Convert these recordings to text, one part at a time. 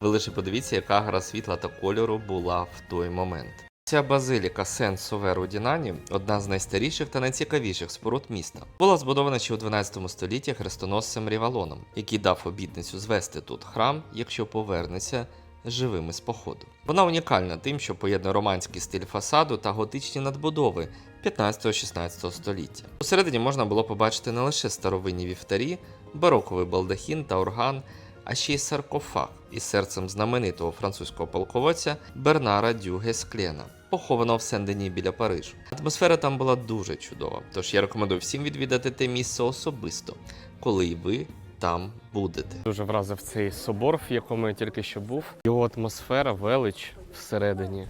Ви лише подивіться, яка гра світла та кольору була в той момент. Ця базиліка Сен Соверу Дінані одна з найстаріших та найцікавіших споруд міста. Була збудована ще у 12 столітті хрестоносцем Рівалоном, який дав обітницю звести тут храм, якщо повернеться живими з походу. Вона унікальна тим, що поєднує романський стиль фасаду та готичні надбудови 15-16 століття. Усередині можна було побачити не лише старовинні вівтарі, бароковий балдахін та орган, а ще й саркофаг із серцем знаменитого французького полководця Бернара Дю Гесклена, похованого в Сен-Дені біля Парижу. Атмосфера там була дуже чудова, тож я рекомендую всім відвідати те місце особисто, коли й ви там будете. Дуже вразив цей собор, в якому я тільки що був. Його атмосфера, велич всередині.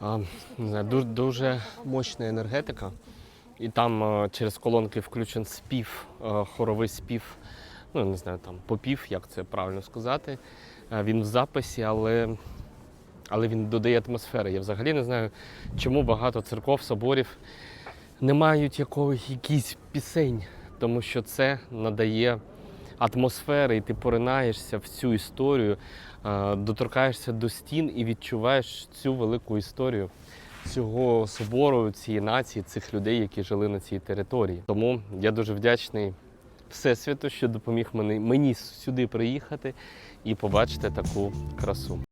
А, не знаю, дуже, дуже мощна енергетика. І там е, через колонки включен спів, е, хоровий спів. Ну, не знаю, там попів, як це правильно сказати. Е, Він в записі, але, але він додає атмосфери. Я взагалі не знаю, чому багато церков, соборів не мають якогось пісень, тому що це надає атмосфери, і ти поринаєшся в цю історію, е, доторкаєшся до стін і відчуваєш цю велику історію цього собору, цієї нації, цих людей, які жили на цій території. Тому я дуже вдячний Всесвіту, що допоміг мені, мені сюди приїхати і побачити таку красу.